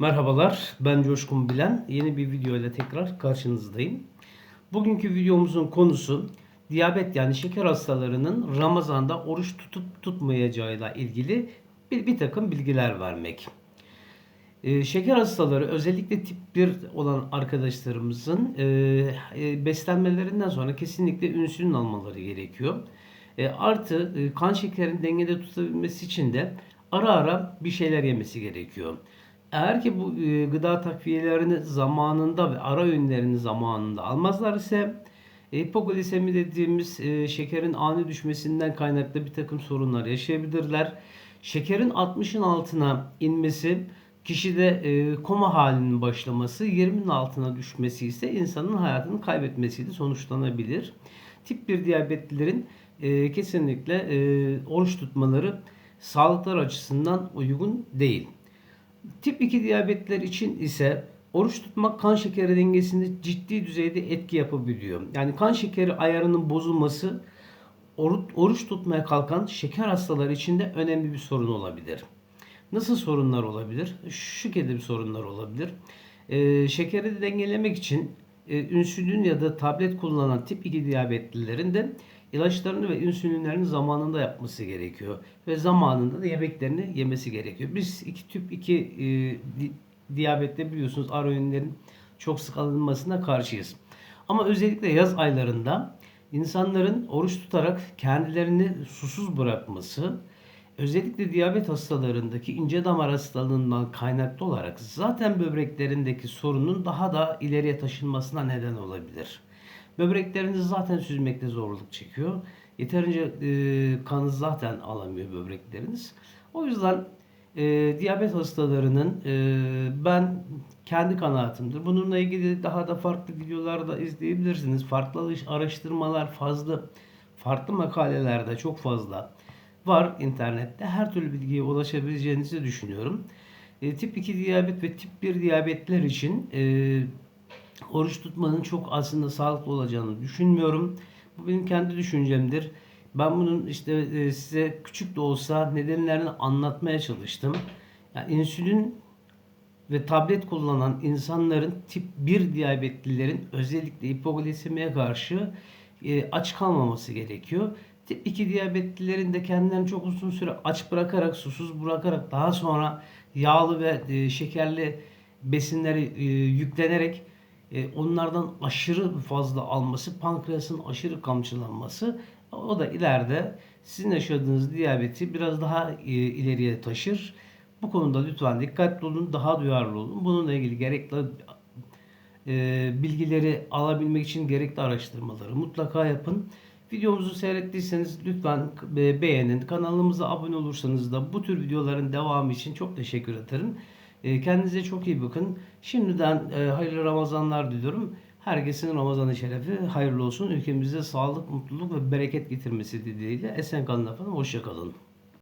Merhabalar, ben Coşkun Bilen. Yeni bir video ile tekrar karşınızdayım. Bugünkü videomuzun konusu diyabet yani şeker hastalarının Ramazan'da oruç tutup tutmayacağıyla ilgili bir, bir takım bilgiler vermek. Ee, şeker hastaları özellikle tip 1 olan arkadaşlarımızın e, e, beslenmelerinden sonra kesinlikle insülin almaları gerekiyor. E, artı e, kan şekerini dengede tutabilmesi için de ara ara bir şeyler yemesi gerekiyor. Eğer ki bu e, gıda takviyelerini zamanında ve ara öğünlerini zamanında almazlar ise e, hipoglisemi dediğimiz e, şekerin ani düşmesinden kaynaklı bir takım sorunlar yaşayabilirler. Şekerin 60'ın altına inmesi kişide koma halinin başlaması, 20'nin altına düşmesi ise insanın hayatını kaybetmesiyle sonuçlanabilir. Tip 1 diyabetlilerin kesinlikle oruç tutmaları sağlıkları açısından uygun değil. Tip 2 diyabetler için ise oruç tutmak kan şekeri dengesinde ciddi düzeyde etki yapabiliyor. Yani kan şekeri ayarının bozulması oruç, tutmaya kalkan şeker hastaları için de önemli bir sorun olabilir. Nasıl sorunlar olabilir? Şu bir sorunlar olabilir. Ee, şekeri dengelemek için e, insülin ya da tablet kullanan tip 2 diyabetlilerin de ilaçlarını ve insülinlerini zamanında yapması gerekiyor. Ve zamanında da yemeklerini yemesi gerekiyor. Biz iki tip 2 e, di, diyabette biliyorsunuz ara öğünlerin çok sık alınmasına karşıyız. Ama özellikle yaz aylarında insanların oruç tutarak kendilerini susuz bırakması özellikle diyabet hastalarındaki ince damar hastalığından kaynaklı olarak zaten böbreklerindeki sorunun daha da ileriye taşınmasına neden olabilir. Böbrekleriniz zaten süzmekte zorluk çekiyor. Yeterince e, kanı zaten alamıyor böbrekleriniz. O yüzden e, diyabet hastalarının e, ben kendi kanaatimdir. Bununla ilgili daha da farklı videolar da izleyebilirsiniz. Farklı araştırmalar fazla, farklı makalelerde çok fazla var internette. Her türlü bilgiye ulaşabileceğinizi düşünüyorum. E, tip 2 diyabet ve tip 1 diyabetler için e, oruç tutmanın çok aslında sağlıklı olacağını düşünmüyorum. Bu benim kendi düşüncemdir. Ben bunun işte e, size küçük de olsa nedenlerini anlatmaya çalıştım. Yani insülin ve tablet kullanan insanların tip 1 diyabetlilerin özellikle hipoglisemiye karşı e, aç kalmaması gerekiyor. Tip 2 diyabetlilerin de kendilerini çok uzun süre aç bırakarak, susuz bırakarak daha sonra yağlı ve e, şekerli besinleri e, yüklenerek onlardan aşırı fazla alması, pankreasın aşırı kamçılanması o da ileride sizin yaşadığınız diyabeti biraz daha e, ileriye taşır. Bu konuda lütfen dikkatli olun, daha duyarlı olun. Bununla ilgili gerekli e, bilgileri alabilmek için gerekli araştırmaları mutlaka yapın. Videomuzu seyrettiyseniz lütfen e, beğenin. Kanalımıza abone olursanız da bu tür videoların devamı için çok teşekkür ederim. E, kendinize çok iyi bakın. Şimdiden e, hayırlı Ramazanlar diliyorum. Herkesin Ramazan şerefi hayırlı olsun. Ülkemize sağlık, mutluluk ve bereket getirmesi dileğiyle. Esen kalın efendim. Hoşçakalın.